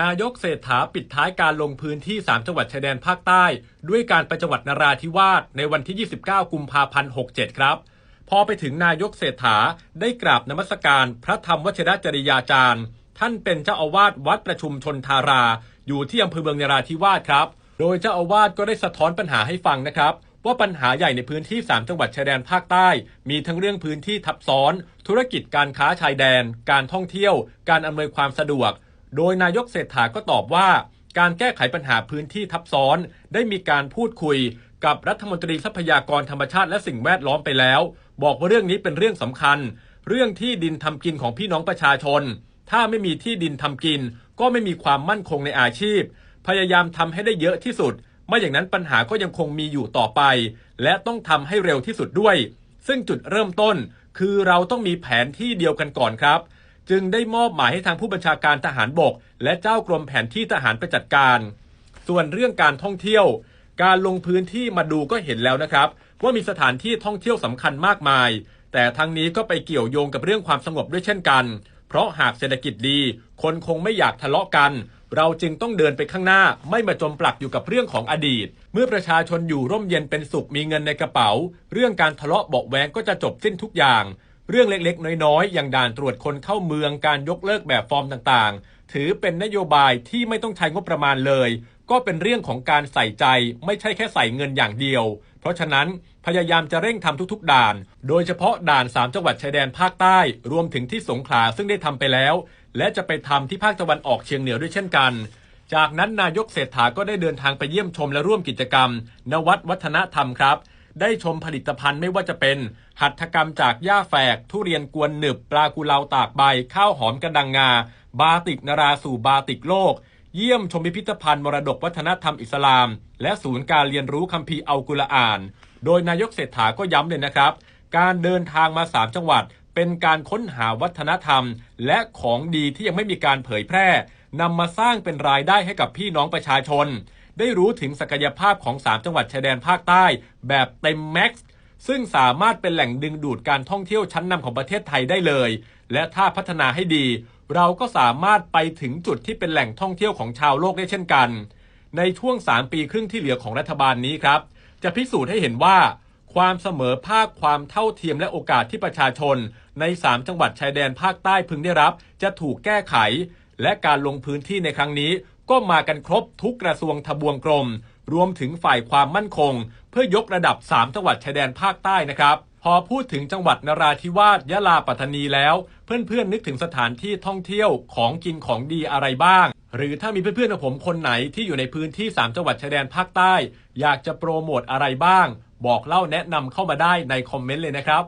นายกเศรษฐาปิดท้ายการลงพื้นที่ 3 จังหวัดชายแดนภาคใต้ ด้วยการไปจังหวัดนราธิวาสในวันที่ 29 กุมภาพันธ์ 67 ครับ พอไปถึงนายกเศรษฐาได้กราบนมัสการพระธรรมวชิรจริยาจารย์ ท่านเป็นเจ้าอาวาสวัดประชุมชนทารา อยู่ที่อำเภอเมืองนราธิวาสครับ โดยเจ้าอาวาสก็ได้สะท้อนปัญหาให้ฟังนะครับ ว่าปัญหาใหญ่ในพื้นที่ 3 จังหวัดชายแดนภาคใต้ มีทั้งเรื่องพื้นที่ทับซ้อน ธุรกิจการค้าชายแดน การท่องเที่ยว การอำนวยความสะดวก โดยนายกเศรษฐาก็ตอบว่า การแก้ไขปัญหาพื้นที่ทับซ้อน ได้มีการพูดคุยกับรัฐมนตรีทรัพยากรธรรมชาติและสิ่งแวดล้อมไปแล้ว บอกว่าเรื่องนี้เป็นเรื่องสำคัญ เรื่องที่ดินทำกินของพี่น้องประชาชน ถ้าไม่มีที่ดินทำกิน ก็ไม่มีความมั่นคงในอาชีพ พยายามทำให้ได้เยอะที่สุดไม่อย่างนั้นปัญหาก็ยังคงมีอยู่ต่อไป และต้องทำให้เร็วที่สุดด้วย ซึ่งจุดเริ่มต้นคือเราต้องมีแผนที่เดียวกันก่อนครับ จึงได้มอบหมายให้ทางผู้บัญชาการทหารบก และเจ้ากรมแผนที่ทหารไปจัดการ ส่วนเรื่องการท่องเที่ยว การลงพื้นที่มาดูก็เห็นแล้วนะครับ ว่ามีสถานที่ท่องเที่ยวสำคัญมากมาย แต่ทั้งนี้ก็ไปเกี่ยวโยงกับเรื่องความสงบด้วยเช่นกัน เพราะหากเศรษฐกิจดี คนคงไม่อยากทะเลาะกัน เราจึงต้องเดินไปข้างหน้า ไม่มาจมปลักอยู่กับเรื่องของอดีต เมื่อประชาชนอยู่ร่มเย็นเป็นสุขมีเงินในกระเป๋า เรื่องการทะเลาะเบาแวงก็จะจบสิ้นทุกอย่าง เรื่องเล็กๆ น้อยๆ อย่างด่านตรวจคนเข้าเมืองการยกเลิกแบบฟอร์มต่างๆ ถือเป็นนโยบายที่ไม่ต้องใช้งบประมาณเลย ก็เป็นเรื่องของการใส่ใจไม่ใช่แค่ใส่เงินอย่างเดียว เพราะฉะนั้นพยายามจะเร่งทำทุกๆ ด่าน โดยเฉพาะด่าน 3 จังหวัดชายแดนภาคใต้ รวมถึงที่สงขลาซึ่งได้ทำไปแล้ว และจะไปทำที่ภาคตะวันออกเฉียงเหนือด้วยเช่นกัน จากนั้นนายกเศรษฐาก็ได้เดินทางไปเยี่ยมชมและร่วมกิจกรรม นวัดวัฒนธรรมครับ ได้ชมผลิตภัณฑ์ไม่ว่าจะเป็นหัตถกรรมจากหญ้าแฝก ทุเรียนกวนหนึบ ปลากุเลาตากใบ ข้าวหอมกระดังงา บาติกนราสู่บาติกโลก เยี่ยมชมพิพิธภัณฑ์มรดกวัฒนธรรมอิสลาม และศูนย์การเรียนรู้คัมภีร์อัลกุรอาน โดยนายกเศรษฐาก็ย้ำเลยนะครับ การเดินทางมา 3 จังหวัด เป็นการค้นหาวัฒนธรรม และของดีที่ยังไม่มีการเผยแพร่นำมาสร้างเป็นรายได้ให้กับพี่น้องประชาชน ได้รู้ถึงศักยภาพของ 3 จังหวัดชายแดนภาคใต้ แบบเต็มแม็กซ์ซึ่งสามารถเป็นแหล่งดึงดูดการท่องเที่ยวชั้นนำของประเทศไทยได้เลย และถ้าพัฒนาให้ดี เราก็สามารถไปถึงจุดที่เป็นแหล่งท่องเที่ยวของชาวโลกได้เช่นกัน ในช่วง 3 ปีครึ่งที่เหลือของรัฐบาลนี้ครับ จะพิสูจน์ให้เห็นว่า ความเสมอภาคความเท่าเทียมและโอกาสที่ประชาชน ใน 3 จังหวัดชายแดนภาคใต้พึงได้รับ จะถูกแก้ไข และการลงพื้นที่ในครั้งนี้ ก็มากันครบทุกกระทรวงทบวงกรม รวมถึงฝ่ายความมั่นคง เพื่อยกระดับ 3 จังหวัดชายแดนภาคใต้นะครับพอพูดถึงจังหวัดนราธิวาสยะลาปัตตานีแล้ว เพื่อนๆ นึกถึงสถานที่ท่องเที่ยวของกินของดีอะไรบ้าง หรือถ้ามีเพื่อนๆของผมคนไหนที่อยู่ในพื้นที่ 3 จังหวัดชายแดนภาคใต้ อยากจะโปรโมทอะไรบ้าง บอกเล่าแนะนำเข้ามาได้ในคอมเมนต์เลยนะครับ